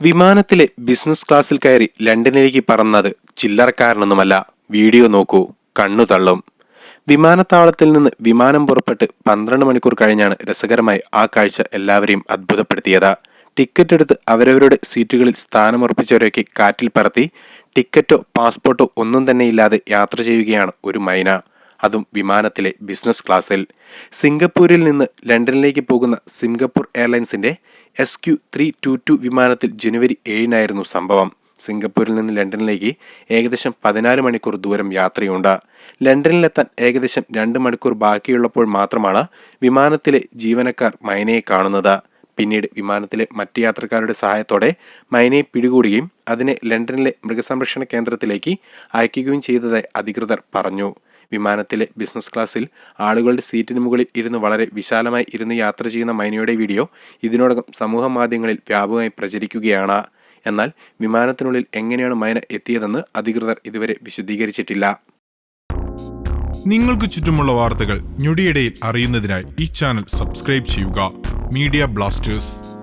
വിമാനത്തിലെ ബിസിനസ് ക്ലാസ്സിൽ കയറി ലണ്ടനിലേക്ക് പറന്നത് ചില്ലറക്കാരനൊന്നുമല്ല. വീഡിയോ നോക്കൂ കണ്ണു തള്ളും. വിമാനത്താവളത്തിൽ നിന്ന് വിമാനം പുറപ്പെട്ട് പന്ത്രണ്ട് മണിക്കൂർ കഴിഞ്ഞാണ് രസകരമായി ആ കാഴ്ച എല്ലാവരെയും അത്ഭുതപ്പെടുത്തിയത്. ടിക്കറ്റ് എടുത്ത് അവരവരുടെ സീറ്റുകളിൽ സ്ഥാനമുറപ്പിച്ചവരെയൊക്കെ കാറ്റിൽ പറത്തി ടിക്കറ്റോ പാസ്പോർട്ടോ ഒന്നും തന്നെ ഇല്ലാതെ യാത്ര ചെയ്യുകയാണ് ഒരു മൈന. അതും വിമാനത്തിലെ ബിസിനസ് ക്ലാസ്സിൽ. സിംഗപ്പൂരിൽ നിന്ന് ലണ്ടനിലേക്ക് പോകുന്ന Singapore എയർലൈൻസിന്റെ S Q three two two വിമാനത്തിൽ ജനുവരി ഏഴിനായിരുന്നു സംഭവം. സിംഗപ്പൂരിൽ നിന്ന് ലണ്ടനിലേക്ക് ഏകദേശം പതിനാല് മണിക്കൂർ ദൂരം യാത്രയുണ്ട്. ലണ്ടനിലെത്താൻ ഏകദേശം രണ്ട് മണിക്കൂർ ബാക്കിയുള്ളപ്പോൾ മാത്രമാണ് വിമാനത്തിലെ ജീവനക്കാർ മൈനയെ കാണുന്നത്. പിന്നീട് വിമാനത്തിലെ മറ്റ് യാത്രക്കാരുടെ സഹായത്തോടെ മൈനയെ പിടികൂടുകയും അതിനെ ലണ്ടനിലെ മൃഗസംരക്ഷണ കേന്ദ്രത്തിലേക്ക് അയക്കുകയും ചെയ്തതായി അധികൃതർ പറഞ്ഞു. വിമാനത്തിലെ ബിസിനസ് ക്ലാസ്സിൽ ആളുകളുടെ സീറ്റിന് മുകളിൽ ഇരുന്ന് വളരെ വിശാലമായി ഇരുന്ന് യാത്ര ചെയ്യുന്ന മൈനയുടെ വീഡിയോ ഇതിനോടകം സമൂഹ മാധ്യമങ്ങളിൽ വ്യാപകമായി പ്രചരിക്കുകയാണ്. എന്നാൽ വിമാനത്തിനുള്ളിൽ എങ്ങനെയാണ് മൈന എത്തിയതെന്ന് അധികൃതർ ഇതുവരെ വിശദീകരിച്ചിട്ടില്ല. നിങ്ങൾക്ക് ചുറ്റുമുള്ള വാർത്തകൾ ഞൊടിയിടയിൽ അറിയുന്നതിനായി ഈ ചാനൽ സബ്സ്ക്രൈബ് ചെയ്യുക. Media blasters.